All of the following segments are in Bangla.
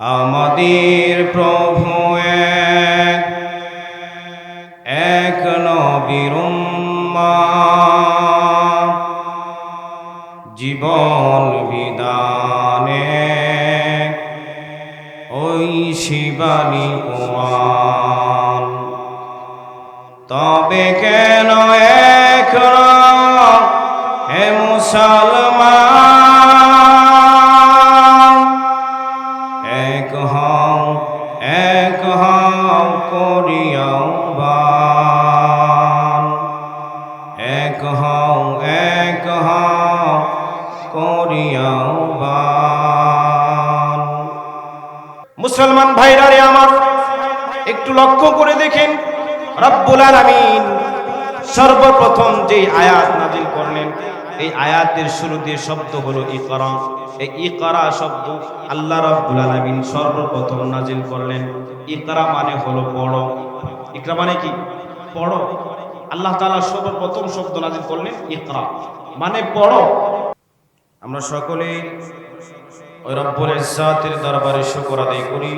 আমাদের প্রভু এক জীবন বিদানে ওই শিবানী মুসলমান ভাইরা রে আমার, একটু লক্ষ্য করে দেখেন। রব্বুল আলামিন সর্বপ্রথম যে আয়াত নাজিল করলেন, এই আয়াতের শুরুতে শব্দ হলো ইকরা। এই ইকরা শব্দ আল্লাহ রাব্বুল আলামিন সর্বপ্রথম নাজিল করলেন। ইকরা মানে হলো পড়ো। ইকরা মানে কি? পড়ো। আল্লাহ তাআলা সর্বপ্রথম শব্দ নাজিল করলেন ইকরা। মানে পড়ো। আমরা সকলেই ওই রব্বুল ইজ্জাতের দরবারে শুকর আদায় করি।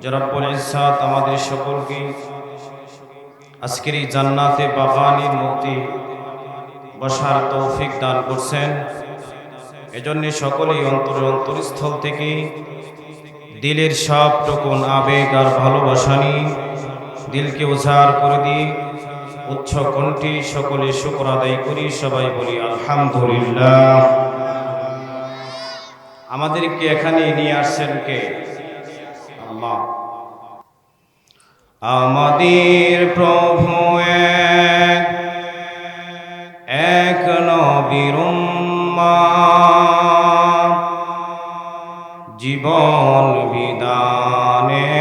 যে রব্বুল ইজ্জাত আমাদের সকলকে আজকের এই জান্নাতে বাগানির মধ্যে বসার তৌফিক দান করছেন। এজন্য সকলেই অন্তর অন্তরস্থল থেকে দিলের সব টুকুন আবেগ আর ভালোবাসা নিয়ে দিলকে উজাড় করে দিয়ে উচ্চ কণ্ঠে সকলে শুকর আদায় করি। সবাই বলি, আলহামদুলিল্লাহ। আমাদেরকে এখানে নিয়ে আসছেন কে? আল্লাহ। আমাদের প্রভু এক জীবন বিদানে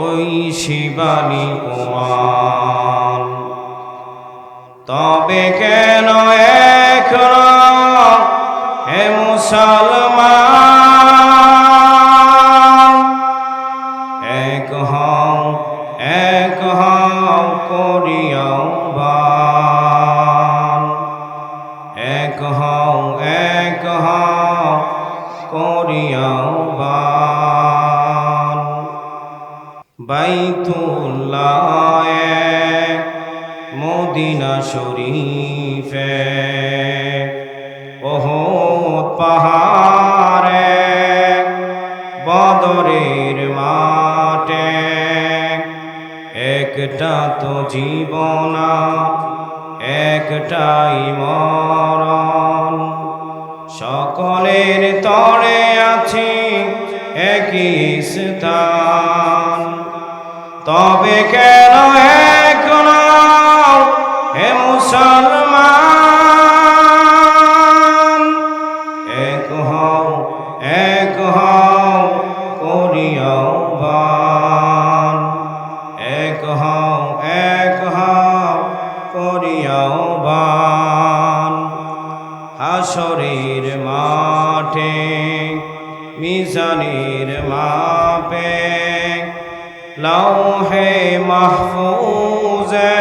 ওই শিবানী কুমার তবে কেন এক করিয়াও বান বাইতুল্লাহ মদিনা শরীফে ওহদ পাহাড়ে বদরের মাঠে একটা তো জীবনা একটাই মরণ। সকলের তরে আছি একই স্থান। তবে কেন এক নও, হে মুসলমান? এক হও এক হও করিয়াও বান এক হও এক হও করিয়াও বান হাসরের মাঠে, মিজানের মাপে, লৌহে মাহফুজে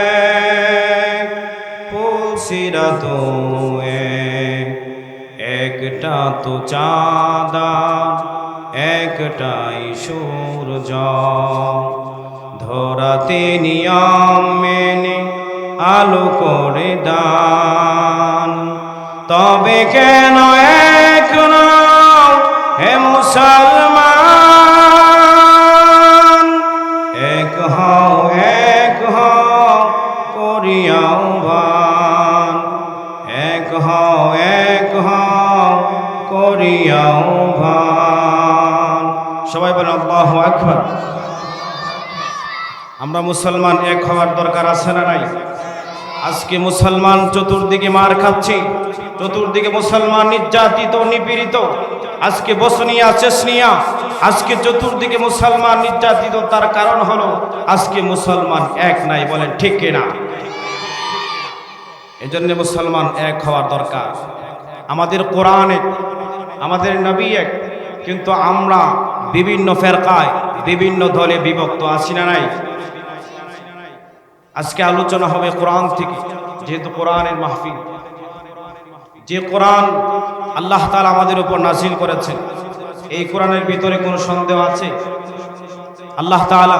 পুলসিরাত একটা তো চাঁদা, একটাই সূর্য। ধরাতে নিয়ম মেনে আলো করে দান। তবে কেন এক নও, হে মুসলমান? এক হও এক হও করিয়াও ভান। এক হও এক হও করিয়াও ভান। সবাই বলে আল্লাহু আকবার। আমরা মুসলমান এক হওয়ার দরকার আছে না নাই? আজকে মুসলমান চতুর্দিকে মার খাচ্ছি, চতুর্দিকে মুসলমান নির্যাতিত, নিপীড়িত। আজকে বসনিয়া, চেসনিয়া, আজকে চতুর্দিকে মুসলমান নির্যাতিত, তার কারণ হলো আজকে মুসলমান এক নাই বলেন ঠিক কিনা? এজন্য মুসলমান এক হওয়ার দরকার। আমাদের কোরআনে, আমাদের নবী এক কিন্তু আমরা বিভিন্ন ফেরকায়, বিভিন্ন দলে বিভক্ত আছি না নাই? আজকে আলোচনা হবে কোরআন থেকে, যেহেতু কোরআনের মাহফিল। যে কোরআন আল্লাহ তাআলা আমাদের উপর নাজিল করেছেন, এই কোরআনের ভিতরে কোনো সন্দেহ আছে? আল্লাহ তাআলা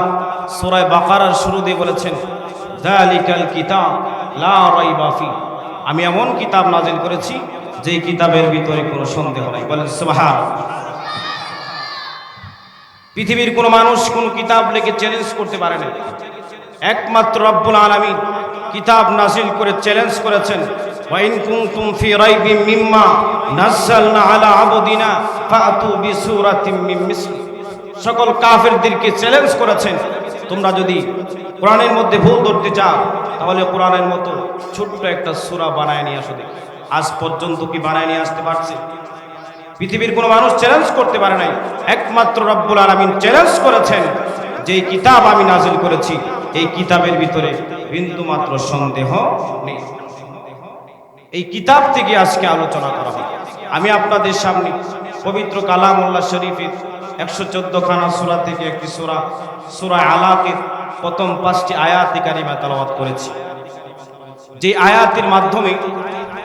সূরা বাকারার শুরু দিয়ে বলেছেন কিতাব লা আমি এমন কিতাব নাজিল করেছি, যেই কিতাবের ভিতরে কোনো সন্দেহ নাই। বলেন, সুবহান। পৃথিবীর কোনো মানুষ কোনো কিতাব লিখে চ্যালেঞ্জ করতে পারে না। একমাত্র রব্বুল আলামিন কিতাব নাসিল করে চ্যালেঞ্জ করেছেন। সকল কাফেরদেরকে চ্যালেঞ্জ করেছেন। তোমরা যদি কোরআনের মধ্যে ভুল ধরতে চাও, তাহলে কোরআনের মতো ছোট্ট একটা সূরা বানায় নিয়ে আসো দেখি। আজ পর্যন্ত কি বানায় নিয়ে আসতে পারছে? পৃথিবীর কোনো মানুষ চ্যালেঞ্জ করতে পারে নাই। একমাত্র রব্বুল আলামিন চ্যালেঞ্জ করেছেন। যে কিতাব আমি নাজিল করেছি এই কিতাবের ভিতরে বিন্দু মাত্র সন্দেহ নেই। এই কিতাব থেকে আজকে আলোচনা করা হবে। আমি আপনাদের সামনে পবিত্র কালামুল্লাহ শরীফের একশো চোদ্দ খানা সুরা থেকে একটি সুরা সুরা আলাকের প্রথম পাঁচটি আয়াতি কারিমা তালাবাত করেছি। যে আয়াতের মাধ্যমে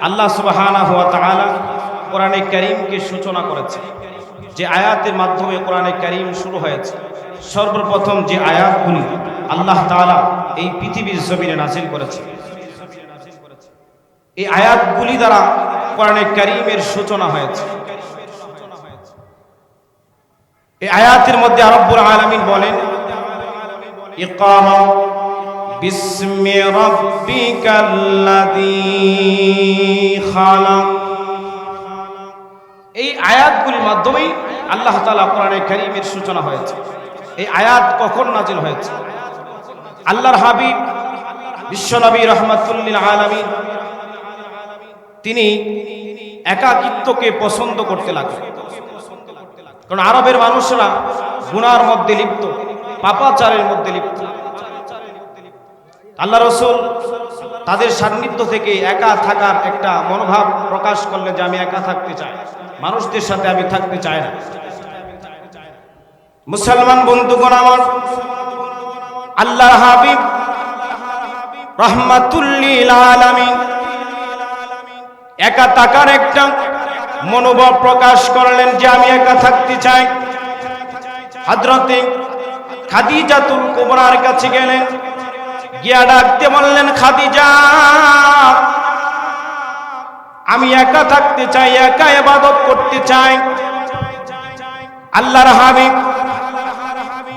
আল্লাহ সুবাহানা হুয়া তাআলা কোরআনে করিমকে সূচনা করেছে। যে আয়াতের মাধ্যমে কোরআনে করিম শুরু হয়েছে। সর্বপ্রথম যে আয়াতগুলি আল্লাহ তাআলা এই পৃথিবীর জমিনে নাজিল করেছে এই আয়াতগুলি দ্বারা কোরআনে করিমের সূচনা হয়েছে। এই আয়াতের মধ্যে আরব্বুল আলামিন বলেন ইকামা বিসমি রাব্বিকাল্লাযী খালাক। এই আয়াতগুলির মাধ্যমেই আল্লাহ তাআলা কোরআনে কারীমের সূচনা হয়েছে। এই আয়াত কখন নাজিল হয়েছে? আল্লাহর হাবিব, বিশ্বনবী রহমাতুল্লিল আলামিন, তিনি একাকিত্বকে পছন্দ করতে লাগলেন। কারণ আরবের মানুষরা গুনার মধ্যে লিপ্ত, পাপাচারের মধ্যে লিপ্ত। আল্লাহ রসুল তাদের সান্নিধ্য থেকে একা থাকার একটা মনোভাব প্রকাশ করলেন যে আমি একা থাকতে চাই। মানুষদের সাথে আমি থাকতে চাই না। মুসলমান বন্ধুগণ আমার আল্লাহ হাবিব রহমাতুল্লিল একা তাকার একটা মনোভাব প্রকাশ করলেন যে আমি একা থাকতে চাই। হাজরতে খাদিজাতুল কুবরার কাছে গেলেন, গিয়া ডাকতে বললেন, খাদিজা, আমি একা থাকতে চাই, একা এবাদত করতে চাই। আল্লাহর হাবিব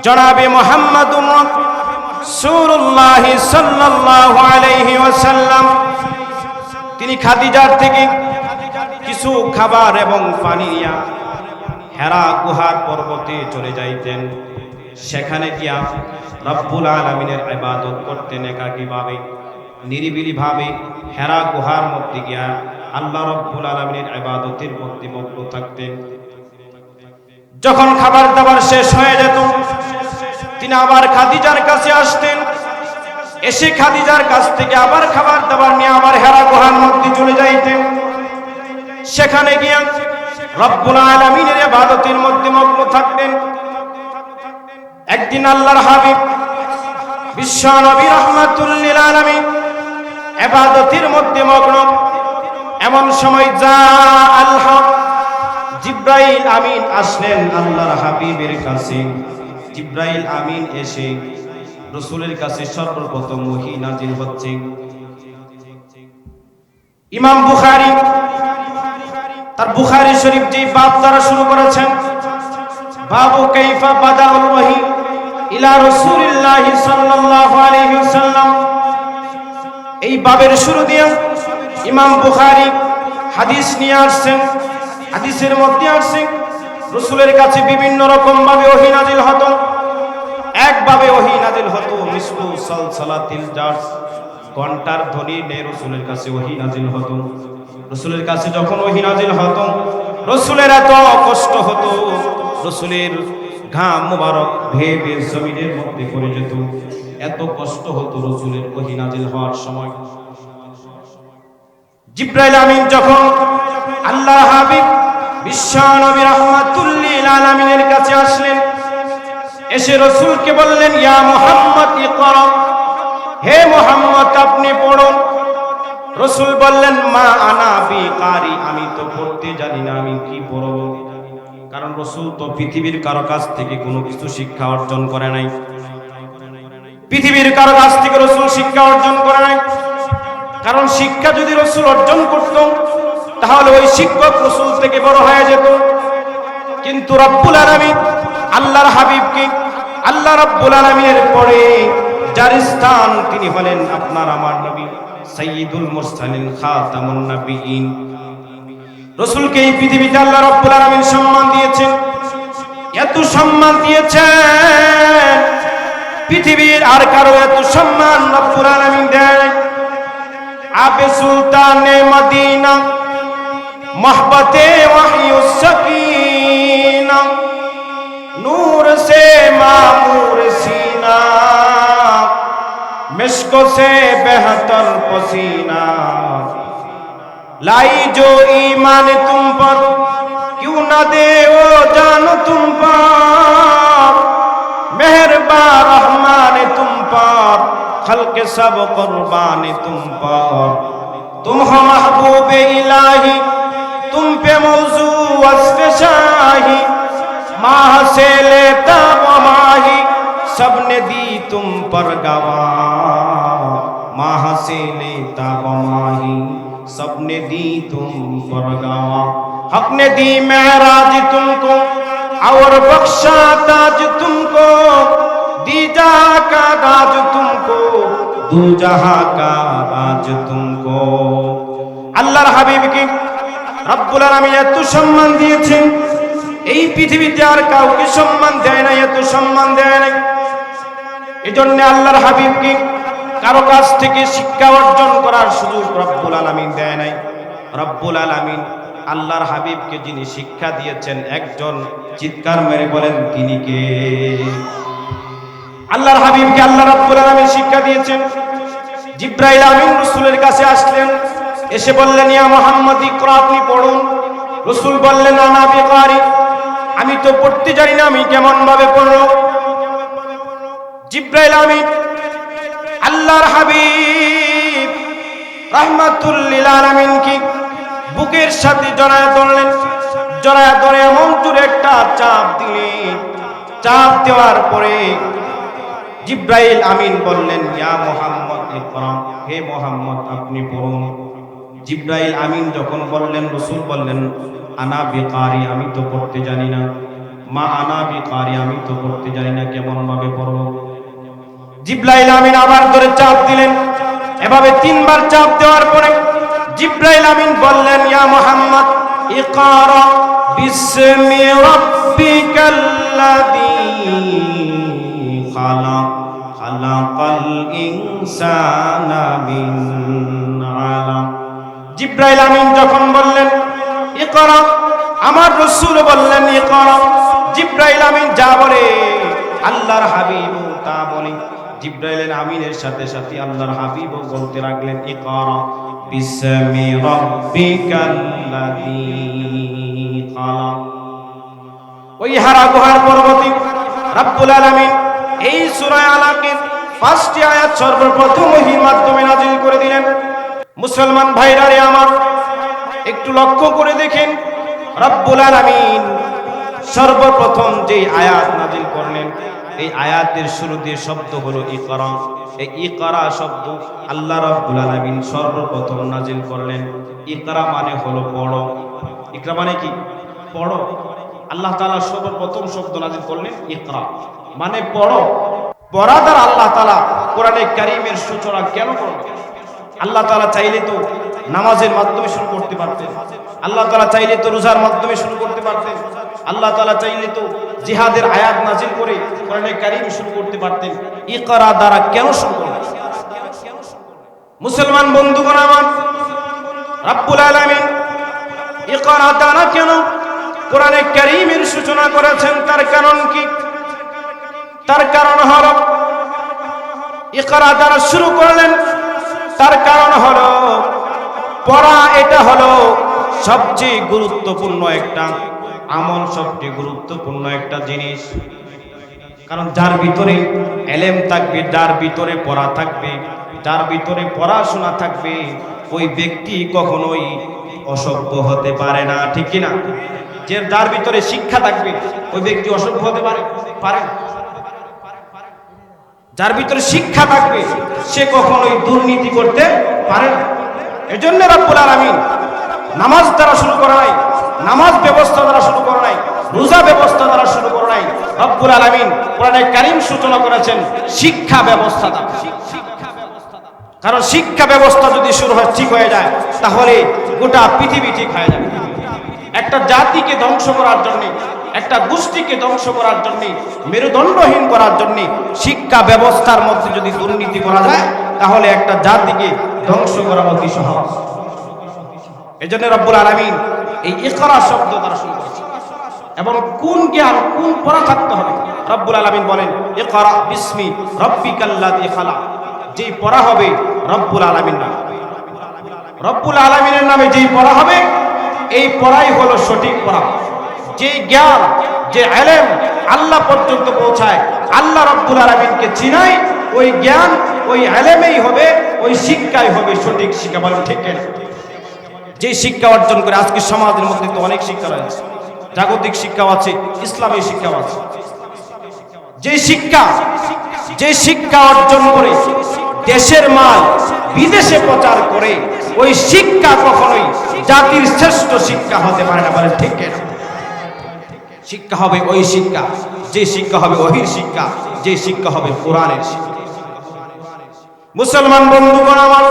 জনাবে মোহাম্মদ রাসূলুল্লাহ সাল্লাল্লাহু আলাইহি তিনি খাদিজার থেকে কিছু খাবার এবং পানি হেরা গুহার পর্বতে চলে যাইতেন। সেখানে গিয়া রব্বুল আলমিনের ইবাদত করতেন একাকীভাবে, নিরিবিলিভাবে হেরা গুহার মধ্যে গিয়া আল্লাহ রব্বুল আলমিনের ইবাদতের মধ্যে মগ্ন থাকতেন। যখন খাবার দাবার শেষ হয়ে যেত তিনি আবার খাদিজার কাছে আসতেন। এসে খাদিজার কাছ থেকে আবার খাবার দাবার নিয়ে আবার হেরা গুহার মধ্যে চলে যাইতেন। সেখানে গিয়া রব্বুল আলমিনের ইবাদতের মধ্যে মগ্ন থাকতেন। একদিন আল্লাহর হাবিব, বিশ্ব নবী রহমাতুল্লিল আলামিন ইবাদতের মধ্যে মগ্ন। এমন সময় যা আল্লাহ জিব্রাইল আমিন আসলেন আল্লাহর হাবিবের কাছে। জিব্রাইল আমিন এসে রসুলের কাছে সর্বপ্রথম ওহী নাজিল হচ্ছে। ইমাম বুখারী তার বুখারী শরীফ যেই বাপ দ্বারা শুরু করেছেন, বাবু কাইফা বাদাউল ওয়াহি ইলা রাসূলিল্লাহ সাল্লাল্লাহু আলাইহি ওয়াসাল্লাম। এই বাবের শুরু দিয়ে ইমাম বুখারী হাদিস নিয়ে আসছেন, হাদিসের মধ্যে আসছে রসুলের কাছে বিভিন্ন রকম ভাবে ওহী নাজিল হতো। একভাবে ওহী নাজিল হতো, মিসলু সালসালাতিল জারস। ঘণ্টার ধ্বনি নে রসুলের কাছে ওহী নাজিল হতো। রসুলের কাছে যখন ওহী নাজিল হতো, রসুলের এত কষ্ট হতো, রসুলের ঘাম মুবারক ভেবে জমিনের মধ্যে পড়ে যেত। এত কষ্ট হতো রসুলের ওহী নাজিল হওয়ার সময়। জিব্রাইল আমিন যখন আল্লাহ হাবিব বিশ্ব নবী রহমাতুল্লিল আলামিনের কাছে আসলেন। এসে রসুলকে বললেন, ইয়া মুহাম্মদ ইকরা হে মুহাম্মদ, আপনি পড়ুন। রসুল বললেন, মা আনা বি কারি আমি তো পড়তে জানি না, আমি কি পড়ব? কারণ রসুল তো পৃথিবীর কারও কাছ থেকে কোনো কিছু শিক্ষা অর্জন করে নাই। পৃথিবীর কারও কাছ থেকে রসুল শিক্ষা অর্জন করে নাই। কারণ শিক্ষা যদি রসুল অর্জন করত তাহলে ওই শিক্ষক রসুল থেকে বড় হয়ে যেত। কিন্তু রব্বুল আলমী আল্লাহর হাবিবকে আল্লাহ রব্বুল আলমীর পরে যার স্থান তিনি হলেন আপনার আমার নবী সঈদুল মুরসালিন খাতামুন রসুলকে এই পৃথিবীতে আল্লাহ রব্বুল আলমিন সম্মান দিয়েছেন। এত সম্মান দিয়েছেন। পৃথিবীর আর কারও এত সম্মান রব্বুল আলমিন দেয় আবে সুলতানে মদিনা محبت وحی السکینہ، نور سے معمور سینہ مشکو سے بہتر پسینہ۔ لائی جو ایمان تم پر، کیوں نہ دے وہ جان تم پر۔ مہربا رحمان تم پر، خلق سب قربان تم پر۔ تم ہم محبوب الہی तुम पे मौजू अस्त शाही माह से लेता वमाही सबने दी तुम पर गवा माह से लेता वमाही सबने दी तुम पर गवा हक ने दी महराज तुमको और बख्शा ताज तुमको दीजा का राज तुमको दू जहा का राज तुमको अल्लाह हबीब की রব্বুল আলামিন এত সম্মান দিয়েছেন। এই পৃথিবীতে আর কাউকে সম্মান দেয় না এত সম্মান দেয় নাই। এজন্য আল্লাহর হাবিবকে কারও কাছ থেকে শিক্ষা অর্জন করার সুযোগ রব্বুল আলামিন দেয় নাই। রব্বুল আলামিন আল্লাহর হাবিবকে যিনি শিক্ষা দিয়েছেন, একজন চিৎকার মেরে বলেন, তিনি কে? আল্লাহর হাবিবকে আল্লাহ রাব্বুল আলামিন শিক্ষা দিয়েছেন। জিব্রাইল আমিন রাসূলের কাছে আসলেন। এসে বললেন, ইয়া মোহাম্মদ, ইকরা আপনি পড়ুন। রসুল বললেন আনা বেকারি, আমি তো পড়তে জানি না, আমি কেমন ভাবে পড়ব? জিব্রাইল আমিন, আল্লাহর হাবিব রহমাতুল্লিল আলামিন কি? বুকের সাথে জড়ায় ধরলেন, জড়ায় ধরে এমন জোরে একটা চাপ দিলেন। চাপ দেওয়ার পরে জিব্রাইল আমিন বললেন, ইয়া মোহাম্মদ হে মোহাম্মদ, আপনি পড়ুন। জিব্রাইল আমিন যখন বললেন, রসুল বললেন, আনা বেকারি, আমি তো পড়তে জানি না। মা, আনা বেকারি, আমি তো পড়তে জানি না কেমন ভাবে পড়ব? জিব্রাইল আমিন আবার ধরে চাপ দিলেন। এভাবে তিনবার চাপ দেওয়ার পরে জিব্রাইল আমিন বললেন, ইয়া মোহাম্মদ, ইকারা বিসমি রাব্বিকাল্লাযী খালাক খালাকাল ইনসানা মিন আলাক জিব্রাইল আমিন যখন বললেন এ কর আমার রসুল বললেন এ কর জিব্রাইল আমিন যা বলে, আল্লাহর হাবিব তা বলে। জিব্রাইল আমিনের সাথে সাথে আল্লাহর হাবিব বলতে লাগলেন এ কর বিসমি রাব্বিকাল্লাযী খালাক। ওই হারা গুহার পর্বতে রব্বুল আলামিন এই সূরা আলাকের পাঁচটি আয়াত সর্বপ্রথম ওহির মাধ্যমে নাজিল করে দিলেন। মুসলমান ভাইরা রে আমার, একটু লক্ষ্য করে দেখেন। রব্বুল আলামিন সর্বপ্রথম যে আয়াত নাজিল করলেন, এই আয়াতের শুরুতে শব্দ হলো ইকরা। এই ইকরা শব্দ আল্লাহ রাব্বুল আলামিন সর্বপ্রথম নাজিল করলেন। ইকরা মানে হলো পড়ো। ইকরা মানে কি? পড়ো। আল্লাহ তাআলা সর্বপ্রথম শব্দ নাজিল করলেন ইকরা। মানে পড়ো। পড়া দ্বারা আল্লাহ তাআলা কোরআনে কারীমের সূচনা কেন করলেন? আল্লাহ তালা চাইলে তো নামাজের মাধ্যমে শুরু করতে পারতেন। আল্লাহ তালা চাইলে তো রোজার মাধ্যমে শুরু করতে পারতেন। আল্লাহ তালা চাইলে তো জিহাদের আয়াত নাজিল করে কোরআনে কারিম শুরু করতে পারতেন। ইকরা দ্বারা কেন শুরু করলেন? মুসলমান বন্ধুগণ আমার, রাব্বুল আলামিন, ইকরা দ্বারা কেন কোরআনে কারিমের সূচনা করেছেন? তার কারণ কি? তার কারণ হল, ইকরা দ্বারা শুরু করলেন তার কারণ হলো, পড়া এটা হলো সবচেয়ে গুরুত্বপূর্ণ একটা, আমল সবচেয়ে গুরুত্বপূর্ণ একটা জিনিস কারণ যার ভিতরে এলেম থাকবে, যার ভিতরে পড়া থাকবে, যার ভিতরে পড়াশোনা থাকবে, ওই ব্যক্তি কখনোই অসভ্য হতে পারে না, ঠিক না যে যার ভিতরে শিক্ষা থাকবে, ওই ব্যক্তি অসভ্য হতে পারে পারে। যার ভিতরে শিক্ষা থাকবে, সে কখনোই দুর্নীতি করতে পারে না। এজন্য রব্বুল আলামিন নামাজ দ্বারা শুরু করা নাই, নামাজ ব্যবস্থা দ্বারা শুরু করা নাই, রোজা ব্যবস্থা দ্বারা শুরু করা নাই। রব্বুল আলামিন কোরআনে কারীম সূচনা করেছেন, শিক্ষা ব্যবস্থা দ্বারা। কারণ শিক্ষা ব্যবস্থা যদি শুরু হয়, ঠিক হয়ে যায়, তাহলে গোটা পৃথিবী ঠিক হয়ে যাবে। একটা জাতিকে ধ্বংস করার জন্য একটা গোষ্ঠীকে ধ্বংস করার জন্য, মেরুদণ্ডহীন করার জন্য শিক্ষা ব্যবস্থার মধ্যে যদি দুর্নীতি করা যায়, তাহলে একটা জাতিকে ধ্বংস করা অতি সহজ এই জন্য রব্বুল আলমিন এই ইকরা শব্দ তারা শুরু করেছে এবং কোন জ্ঞান, কোন পড়া থাকতে হবে? রব্বুল আলমিন বলেন, ইকরা বিস্মি রব্বিকাল্লাযী খালা যেই পড়া হবে রব্বুল আলমিন নাম। রব্বুল আলমিনের নামে যেই পড়া হবে, এই পড়াই হলো সঠিক পড়া। যেই জ্ঞান, যে এলেম আল্লাহ পর্যন্ত পৌঁছায়, আল্লাহ রব্বুল আলমিনকে চিনাই ওই জ্ঞান ওই এলেমেই হবে, ওই শিক্ষাই হবে সঠিক শিক্ষা, বলেন ঠিক? যে শিক্ষা অর্জন করে, আজকে সমাজের মধ্যে তো অনেক শিক্ষা রয়েছে জাগতিক শিক্ষাও আছে, ইসলামী শিক্ষাও আছে যে শিক্ষা যে শিক্ষা অর্জন করে, দেশের মাল বিদেশে প্রচার করে, ওই শিক্ষা কখনোই জাতির শ্রেষ্ঠ শিক্ষা হতে পারে না বলে ঠিক কিনা? শিক্ষা হবে ওই শিক্ষা, যে শিক্ষা হবে ওহির শিক্ষা, যে শিক্ষা হবে কোরআনের মুসলমান বন্ধুগণ আমার,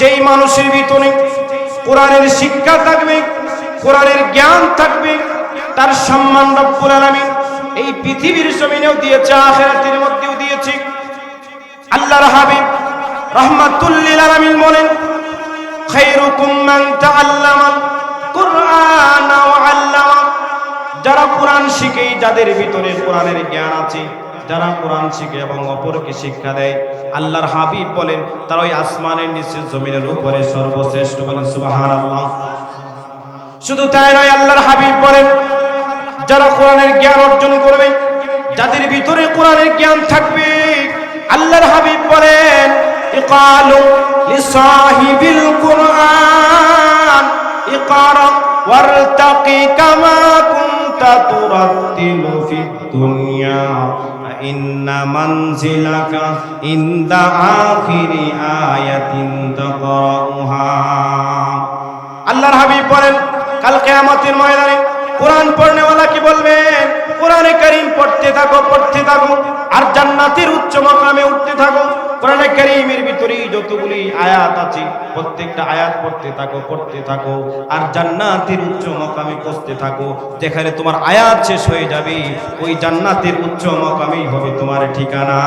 যেই মানুষের ভিতরে কোরআনের শিক্ষা থাকবে, কোরআনের জ্ঞান থাকবে, তার সম্মান রব্বুল আলামিন এই পৃথিবীর জমিনেও দিয়েছে, আখিরাতের মধ্যেও দিয়েছে। আল্লাহর হাবিব রহমাতুল্লিল আলামিন বলেন, খায়রুকুম মান তাআল্লামাল কুরআন ওয়া যারা কোরআন শিখে, যাদের ভিতরে কোরআনের জ্ঞান আছে, যারা কোরআন শিখে এবং অপরকে শিক্ষা দেয়, আল্লাহর হাবিব বলেন, তারা ওই আসমানের নিচে জমিনের উপরে সর্বশ্রেষ্ঠ বলেন, সুবহানাল্লাহ। শুধু তাই নয়, আল্লাহর হাবিব বলেন, যারা কোরআনের জ্ঞান অর্জন করবে, যাদের ভিতরে কোরআনের জ্ঞান থাকবে, আল্লাহর হাবিব বলেন, ইকালু লিসাহিবিল কুরআন, ইকরা ওয়ারতাকি কামা কুনতা তুরাত্তিলু ফিদ দুনিয়া ইন্না মানজিলাকা ইনদা আখিরি আয়াতিন তাকরাউহা আল্লাহর হাবিব বলেন, কাল কিয়ামতের ময়দানে কোরআন পড়নেওয়ালা কি বলবেন কোরআনে কারীম পড়তে থাকো পড়তে থাকো, আর জান্নাতের উচ্চ মাকামে উঠতে থাকো। কোরআনে কারীমের ভিতরে যতগুলি আয়াত আছে, প্রত্যেকটা আয়াত পড়তে থাকো পড়তে থাকো, আর জান্নাতের উচ্চ মাকামে পৌঁছতে থাকো, যেখানে তোমার আয়াত শেষ হয়ে যাবে, ওই জান্নাতের উচ্চ মাকামেই হবে তোমার ঠিকানা।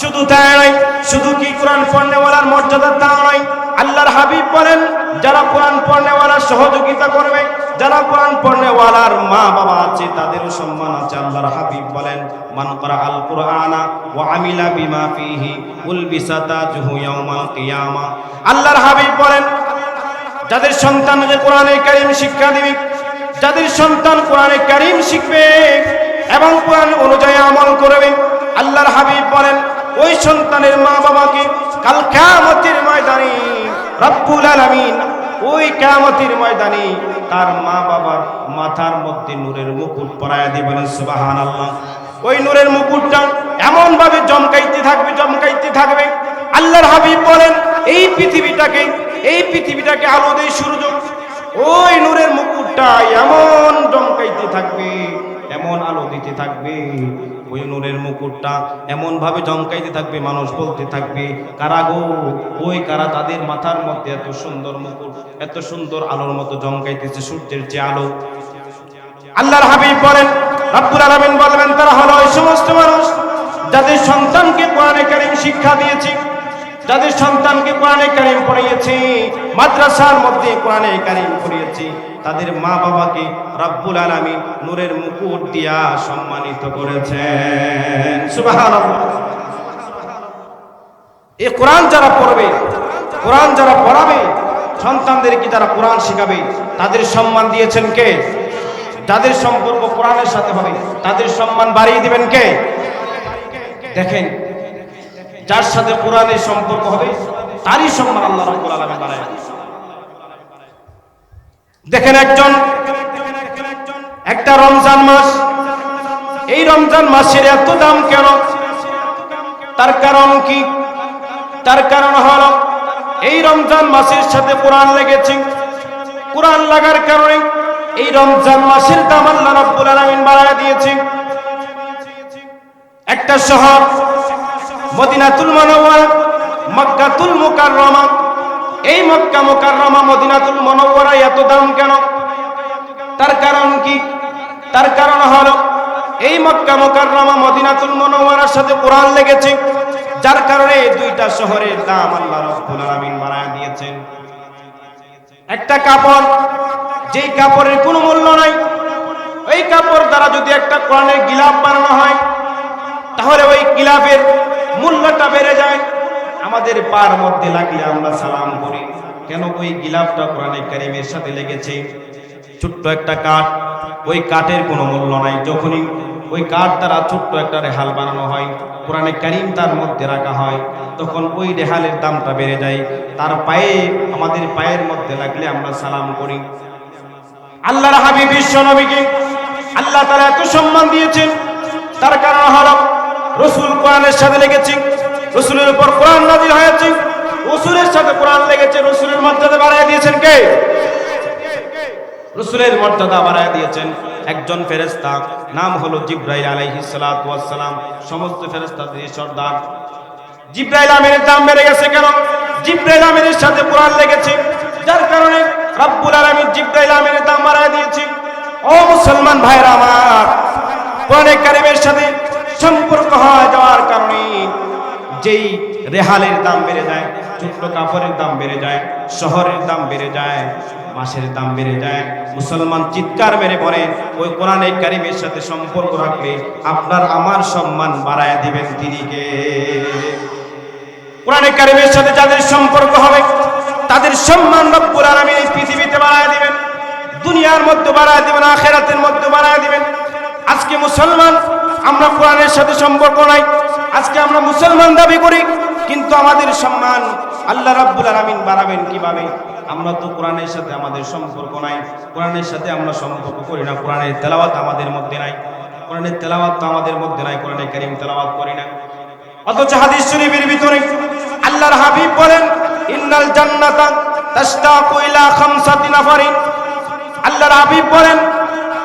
শুধু তাই নয়, শুধু কি কোরআন পড়নেওয়ালার মর্যাদা তা নয়, আল্লাহর হাবিব বলেন, যারা কোরআন পড়নেওয়ালার সহযোগিতা করবে যারা কোরআন পড়নেওয়ালার মা বাবা আছে তাদেরও সম্মান আছে। আল্লাহর হাবিব বলেন, মান করা আল কুরআনা ওয়া আমিলা বিমা ফিহি উলবিসা তাজহু ইয়াউমাল কিয়ামা। আল্লাহর হাবিব বলেন, যাদের সন্তানকে কোরআনে কারিম শিক্ষা দিবে, যাদের সন্তান কোরআনে কারিম শিখবে এবং কোরআন অনুযায়ী আমল করবে, আল্লাহর হাবিব বলেন, ওই সন্তানের মা বাবাকে কাল কিয়ামতের ময়দানে রব্বুল আলামিন ওই কেমতির ময়দানে তার মা বাবার মাথার মধ্যে নূরের মুকুট পরায় সুবাহান আল্লাহ ওই নূরের মুকুটটা এমন ভাবে জমকাইতে থাকবে জমকাইতে থাকবে। আল্লাহর হাবিব বলেন, এই পৃথিবীটাকে এই পৃথিবীটাকে আলো দেয় সূর্য, ওই নূরের মুকুটটা এমন জমকাইতে থাকবে। এমন আলো দিতে থাকবে, ওই নূরের মুকুটটা এমন ভাবে জমকাইতে থাকবে, মানুষ বলতে থাকবে, কারা গো? ওই কারা তাদের মাথার মধ্যে এত সুন্দর মুকুট, এত সুন্দর আলোর মতো জমকাইতেছে সূর্যের যে আলো? আল্লাহর হাবিব বলেন, রব্বুল আলামিন বলবেন, তারা হলো ওই সমস্ত মানুষ যাদের সন্তানকে কোরআনে কারীম শিক্ষা দিয়েছি। যাদের সন্তানকে কোরআনে কারীম পড়িয়েছি, মাদ্রাসার মধ্যে কোরআনে কারীম পড়িয়েছি, তাদের মা বাবাকে রব্বুল আলামিন নূরের মুকুট দিয়া সম্মানিত করেছেন। সুবহানাল্লাহ। এই কোরআন যারা পড়বে, কোরআন যারা পড়াবে সন্তানদেরকে যারা কোরআন শিখাবে? তাদের সম্মান দিয়েছেন কে? যাদের সম্পর্ক কোরআনের সাথে হবে, তাদের সম্মান বাড়িয়ে দিবেন কে? দেখেন যার সাথে কোরআনের সম্পর্ক হবে, তারই সম্মান আল্লাহ রাব্বুল আলামিন বাড়ায় দেখেন একজন, একটা রমজান মাস, এই রমজান মাসের এত দাম কেন? তার কারণ কি? তার কারণ হলো, এই রমজান মাসের সাথে কোরআন লেগেছে। কোরআন লাগার কারণে এই রমজান মাসের দাম আল্লাহ রাব্বুল আলামিন বাড়ায় দিয়েছে। একটা শহর মদিনাতুল মুনাওয়ারা মক্কাতুল মুকাররমা। এই মক্কা মুকাররমা, মদিনাতুল মুনাওয়ারা এত দাম কেন? তার কারণ কি? তার কারণ হলো, এই মক্কা মুকাররমা, মদিনাতুল মুনাওয়ারার সাথে কোরআন লেগেছে, যার কারণে দুইটা শহরের দাম আল্লাহ রাব্বুল আলামিন বাড়ায় দিয়েছেন। একটা কাপড়, যেই কাপড়ের কোনো মূল্য নাই, ওই কাপড় দ্বারা যদি একটা কোরআনের গিলাফ বানানো হয়, তাহলে ওই গিলাফের মূল্যটা বেড়ে যায়। আমাদের পার মধ্যে লাগলে আমরা সালাম করি। কেন ওই গিলাফটা কোরআনে কারিমের সাথে লেগেছে? ছোট্ট একটা কাঠ, ওই কাঠের কোনো মূল্য নাই। যখনই ওই কাঠ দ্বারা ছোট্ট একটা রেহাল বানানো হয়, কোরআনে কারিম তার মধ্যে রাখা হয়, তখন ওই রেহালের দামটা বেড়ে যায়। তার পায়ে, আমাদের পায়ের মধ্যে লাগলে আমরা সালাম করি। আল্লাহর হাবিব বিশ্ব নবীকে আল্লাহ তারা এত সম্মান দিয়েছেন। তার কারণ হল রসুল কোরআনের সাথে লেগেছে, রসুলের উপর কোরআন নাজির হয়েছে, রসুলের সাথে কোরআন লেগেছে, রসুলের মর্যাদা বাড়ায় দিয়েছেন কে? রসুলের মর্যাদা বাড়ায় দিয়েছেন একজন ফেরেস্তা নাম হলো জিব্রাইল ওয়াস সালাম সমস্ত ফেরেস্তাদের সর্দার। জিব্রাইল আমিনের দাম বেড়ে গেছে কেন? জিব্রাইল আমিনের সাথে কোরআন লেগেছে, যার কারণে রব্বুল আলামিন জিব্রাইল আমিনের দাম বাড়ায় দিয়েছে। ও মুসলমান ভাইরা আমার, কোরআনে কারিমের সাথে সম্পর্ক হয়ে যাওয়ার কারণে যেই রেহালের দাম বেড়ে যায়, ছোট্ট কাপড়ের দাম বেড়ে যায়, শহরের দাম বেড়ে যায়, মাসের দাম বেড়ে যায়, মুসলমান চিৎকার মেরে পড়ে ওই কোরআনে কারিমের সাথে সম্পর্ক রাখলে আপনার আমার সম্মান বাড়ায় দিবেন তিনি কে? কোরআনে কারিমের সাথে যাদের সম্পর্ক হবে, তাদের সম্মান রব্বুল আলামিন এই পৃথিবীতে বাড়ায় দিবেন, দুনিয়ার মধ্যে বাড়ায় দিবেন, আখেরাতের মধ্যে বাড়ায় দিবেন। আজকে মুসলমান আমরা কোরআনের সাথে সম্পর্ক নাই। আজকে আমরা মুসলমান দাবি করি, কিন্তু আমাদের সম্মান আল্লাহ রাব্বুল আলামিন বাড়াবেন কীভাবে? আমরা তো কোরআনের সাথে আমাদের সম্পর্ক নাই। কোরআনের সাথে আমরা সম্পর্ক করি না। কোরআনের তেলাওয়াত আমাদের মধ্যে নাই। কোরআনের তেলাওয়াত তো আমাদের মধ্যে নাই। কোরআনে কারিম তেলাওয়াত করি না। অথচ হাদিস শরীফের ভিতরে আল্লাহর হাবিব বলেন, ইন্নাল জান্নাতা তাশতাকু ইলা খামসাতি নাফারিন। আল্লাহর হাবিব বলেন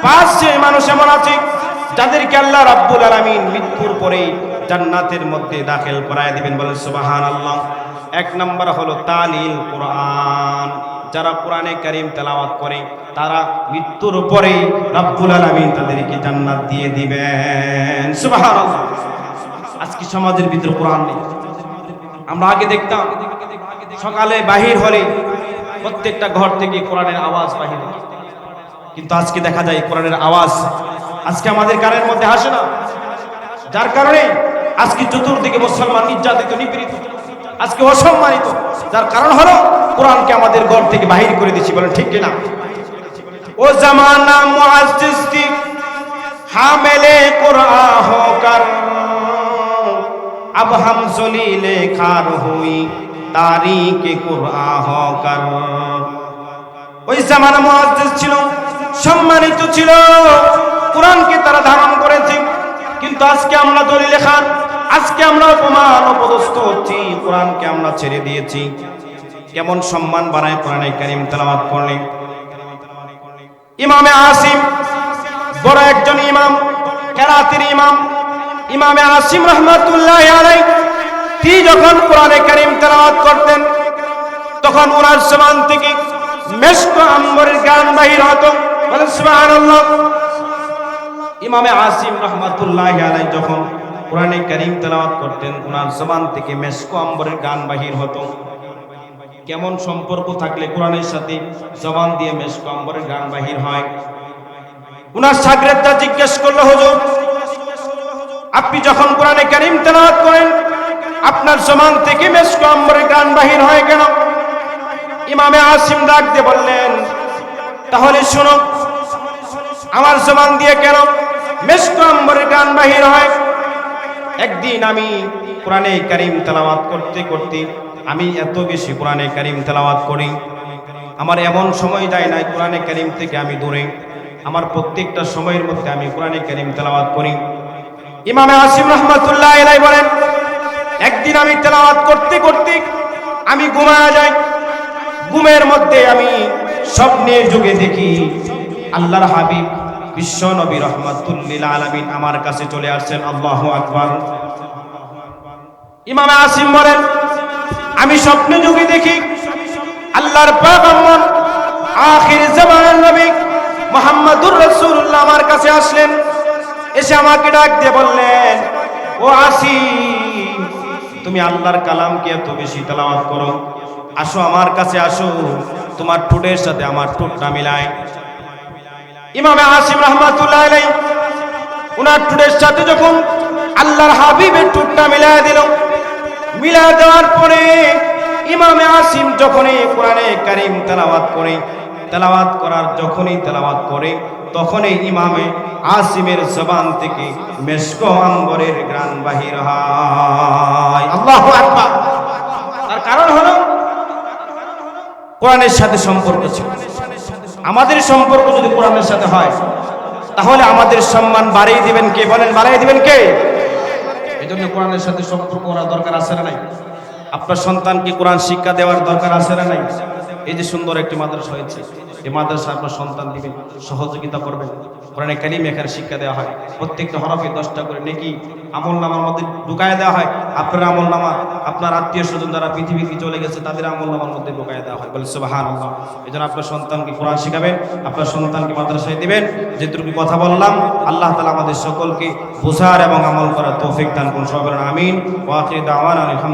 পাঁচ যে মানুষ এমন আছে যাদেরকে আল্লাহ রাব্বুল আলামিন মৃত্যুর পরে জান্নাতের মধ্যে দাখিল করায় দিবেন, বলেন সুবাহান সুবহানাল্লাহ। এক নাম্বার হলো তালিল কোরআন। যারা কোরআনে কারিম তেলাওয়াত করে, তারা মৃত্যুর পরে রাব্বুল আলামিন তাদেরকে জান্নাত দিয়ে দিবেন। সুবহানাল্লাহ। আজকে সমাজের ভিতরে কোরআন নেই। আমরা আগে দেখতাম, সকালে বাহির হলে প্রত্যেকটা ঘর থেকে কোরআনের আওয়াজ বাহির। কিন্তু আজকে দেখা যায় কোরআনের আওয়াজ আজকে আমাদের কানের মধ্যে আসে না। যার কারণে আজকে চতুর্দিকে মুসলমান নির্যাতিত, নিপীড়িত, আজকে অসম্মানিত। যার কারণ হলো, কোরআনকে আমাদের ঘর থেকে বাহির করে দিচ্ছি বলেন ঠিক কিনা? ও জামানা মুআজ্জিজকি হামেলে কোরআন হকার। আব হাম हम লেখার खार हुई তারিখ কোরআন হকার। ওই জামানা মুআজ্জিজ ছিল, সম্মানিত ছিল। কোরআনকে তারা ধারণ করেছে। কিন্তু আজকে আমরা দলিলে খান আজকে আমরা অপমান অপদস্থ হচ্ছি, কোরআনকে আমরা ছেড়ে দিয়েছি। কেমন সম্মান বানায় কোরআনে কারিম তেলাওয়াত করলে। ইমামে আসিম, বড় একজন ইমাম, কেরাতের ইমাম, ইমামে আসিম রহমাতুল্লাহ আলাই তিনি যখন কোরআনে কারিম তেলাওয়াত করতেন, তখন ওনার সমান থেকে মেশক আম্বরের গান বাহির হতো। বলেন সুবহানাল্লাহ। ইমামে আসিম রহমাতুল্লাহ আলাই যখন কোরআনে কারিম তেলাওয়াত করতেন ওনার জবান থেকে মেশক আম্বরের গান বাহির হতো। কেমন সম্পর্ক থাকলে কোরআনের সাথে জবান দিয়ে মেসকো আম্বরের গান বাহির হয়? উনার সাগরেদটা জিজ্ঞেস করল, হুজুর, আপনি যখন কোরআনে কারিম তেলাওয়াত করেন, আপনার জমান থেকে মেশক আম্বরের গান বাহির হয় কেন? ইমামে আসিম ডাক দিয়ে বললেন, তাহলে শোনো, আমার জমান দিয়ে কেন মেশক আম্বরের গান বাহির হয়। একদিন আমি কোরআনে কারিম তেলাওয়াত করতে করতে আমি এত বেশি কোরআনে কারিম তেলাওয়াত করি। আমার এমন সময় যায় নাই কোরআনে কারিম থেকে আমি দূরে। আমার প্রত্যেকটা সময়ের মধ্যে আমি কোরআনে কারিম তেলাওয়াত করি। ইমামে আসিম রহমতুল্লাহ এলাই বলেন, একদিন আমি তেলাওয়াত করতে করতে আমি ঘুমায়া যাই। ঘুমের মধ্যে আমি স্বপ্নের যুগে দেখি আল্লাহর হাবিব বিশ্ব নবী রহমতুল্লিল আলমিন আমার কাছে চলে আসছেন, আল্লাহ আকবর। ইমামে আসিম বলেন, আমি স্বপ্নে যুগে দেখি আল্লাহর পাগম্বর আখির জামানের নবী মোহাম্মদুর রাসূলুল্লাহ আমার কাছে আসলেন, এসে আমাকে ডাক দিয়ে বললেন, ও আসিম, তুমি আল্লাহর কালামকে এত বেশি তেলাওয়াত করো। আসো আমার কাছে আসো, তোমার ঠোঁটের সাথে আমার ঠোঁটটা মিলায়। ইমামে আসিম রহমাতুল্লাহ আলাই উনার ঠোঁটের সাথে যখন আল্লাহর হাবিবের ঠোঁটটা মিলায় দিল, মিলায় দেওয়ার পরে ইমামে আসিম যখনই কোরআনে কারিম তেলাওয়াত করে, তেলাওয়াত করার যখনই তেলাওয়াত করে, তখনই ইমামে আসিমের জবান থেকে মেশক আম্বরের গ্রান বাহির হয়। আল্লাহু তার কারণ হলো, কোরআনের সাথে সম্পর্ক ছিল। আমাদের সম্পর্ক যদি কোরআনের সাথে হয়, তাহলে আমাদের সম্মান বাড়িয়ে দিবেন কে? বলেন, বাড়িয়ে দিবেন কে? এই জন্য কোরআনের সাথে সম্পর্ক করার দরকার আছে না নাই? আপনার সন্তানকে কোরআন শিক্ষা দেওয়ার দরকার আছে না নাই? এই যে সুন্দর একটি মাদ্রাসা হয়েছে, এই মাদ্রাসা আপনার সন্তান দিবেন সহযোগিতা করবেন। কোরআনে কালিম এখানে শিক্ষা দেওয়া হয়। প্রত্যেকটা হরফে দশটা করে নেকি আমল নামার মধ্যে ঢুকায় দেওয়া হয়। আপনার আমল নামা, আপনার আত্মীয় স্বজন যারা পৃথিবীতে চলে গেছে, তাদের আমল নামার মধ্যে ঢুকায় দেওয়া হয়। বলে সুবাহান এই জন্য আপনার সন্তানকে কোরআন শিখাবেন, আপনার সন্তানকে মাদ্রাসায় দিবেন। যেটুকু কথা বললাম, আল্লাহ তালা আমাদের সকলকে বোঝার এবং আমল করার তৌফিক দান করুন। সবাই আমিন। দাওয়ান আলহামদুলিল্লাহ।